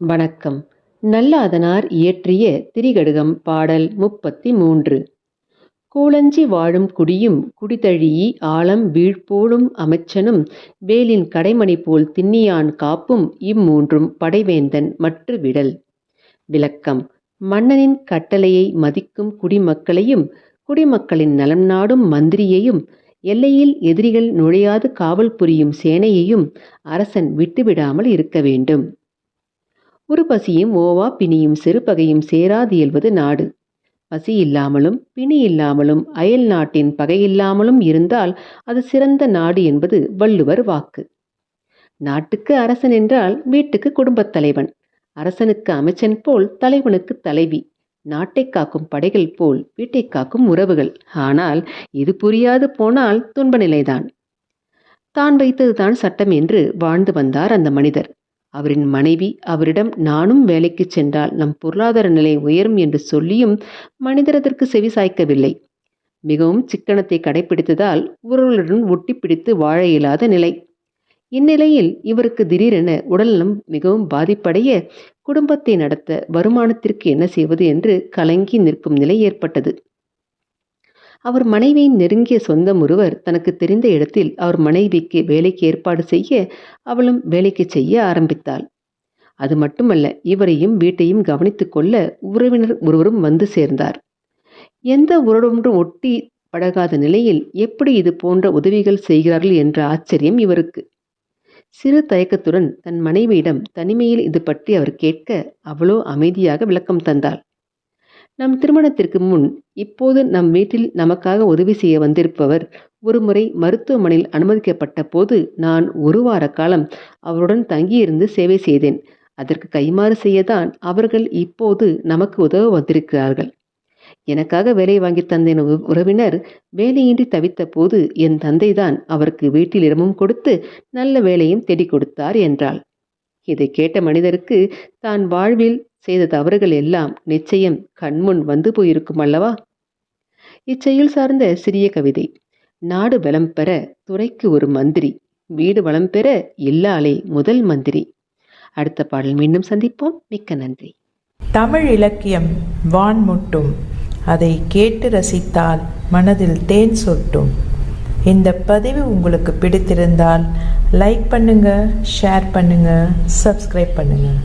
வணக்கம் நல்லாதனார் இயற்றிய திரிகடுகம் பாடல் முப்பத்தி மூன்று கூழஞ்சி வாழும் குடியும் குடிதழியி ஆழம் வீழ்போலும் அமைச்சனும் வேலின் கடைமணி போல் திண்ணியான் காப்பும் இம்மூன்றும் படைவேந்தன் மற்று விடல். விளக்கம் மன்னனின் கட்டளையை மதிக்கும் குடிமக்களையும் குடிமக்களின் நலம் நாடும் மந்திரியையும் எல்லையில் எதிரிகள் நுழையாது காவல் புரியும் சேனையையும் அரசன் விட்டுவிடாமல் இருக்க வேண்டும். ஒரு பசியும் ஓவா பிணியும் செருப்பகையும் சேராது இயல்வது நாடு. பசி இல்லாமலும் பிணி இல்லாமலும் அயல் நாட்டின் பகையில்லாமலும் இருந்தால் அது சிறந்த நாடு என்பது வள்ளுவர் வாக்கு. நாட்டுக்கு அரசன் என்றால் வீட்டுக்கு குடும்பத் தலைவன். அரசனுக்கு அமைச்சன் போல் தலைவனுக்கு தலைவி. நாட்டைக் காக்கும் படைகள் போல் வீட்டை காக்கும் உறவுகள். ஆனால் இது புரியாது போனால் துன்ப நிலைதான். தான் வைத்ததுதான் சட்டம் என்று வாழ்ந்து வந்தார் அந்த மனிதர். அவரின் மனைவி அவரிடம் நானும் வேலைக்குச் சென்றால் நம் பொருளாதார நிலை உயரும் என்று சொல்லியும் மனிதரதற்கு செவி சாய்க்கவில்லை. மிகவும் சிக்கனத்தை கடைப்பிடித்ததால் உறவுகளுடன் ஒட்டி பிடித்து வாழ இயலாத நிலை. இந்நிலையில் இவருக்கு திடீரென உடல்நலம் மிகவும் பாதிப்படைய குடும்பத்தை நடத்த வருமானத்திற்கு என்ன செய்வது என்று கலங்கி நிற்கும் நிலை ஏற்பட்டது. அவர் மனைவியின் நெருங்கிய சொந்தம் ஒருவர் தனக்கு தெரிந்த இடத்தில் அவர் மனைவிக்கு வேலைக்கு ஏற்பாடு செய்ய அவளும் வேலைக்குச் செய்ய ஆரம்பித்தாள். அது மட்டுமல்ல இவரையும் வீட்டையும் கவனித்துக் கொள்ள உறவினர் ஒருவரும் வந்து சேர்ந்தார். எந்த உறவோடும் ஒட்டி பழகாத நிலையில் எப்படி இது போன்ற உதவிகள் செய்கிறார்கள் என்ற ஆச்சரியம் இவருக்கு. சிறு தயக்கத்துடன் தன் மனைவியிடம் தனிமையில் இது பற்றி அவர் கேட்க அவளோ அமைதியாக விளக்கம் தந்தாள். நம் திருமணத்திற்கு முன் இப்போது நம் வீட்டில் நமக்காக உதவி செய்ய வந்திருப்பவர் ஒருமுறை மருத்துவமனையில் அனுமதிக்கப்பட்ட போது நான் ஒரு வார காலம் அவருடன் தங்கியிருந்து சேவை செய்தேன். அதற்கு கைமாறு செய்யத்தான் அவர்கள் இப்போது நமக்கு உதவ வந்திருக்கிறார்கள். எனக்காக வேலை வாங்கி தந்த உறவினர் வேலையின்றி தவித்த போது என் தந்தைதான் அவருக்கு வீட்டில் இடமும் கொடுத்து நல்ல வேலையும் தேடிக் கொடுத்தார் என்றாள். இதை கேட்ட மனிதருக்கு தான் வாழ்வில் செய்த தவறுகள் எல்லாம் நிச்சயம் கண்முன் வந்து போயிருக்கும் அல்லவா? இச்செயல் சார்ந்த சிறிய கவிதை. நாடு வளம் பெற துறைக்கு ஒரு மந்திரி. வீடு வளம் பெற இல்லாலே முதல் மந்திரி. அடுத்த பாடல் மீண்டும் சந்திப்போம். மிக்க நன்றி. தமிழ் இலக்கியம் வான் முட்டும் அதை கேட்டு ரசித்தால் மனதில் தேன் சொட்டும் இந்த பதிவு உங்களுக்கு பிடித்திருந்தால் லைக் பண்ணுங்க ஷேர் பண்ணுங்க சப்ஸ்கிரைப் பண்ணுங்கள்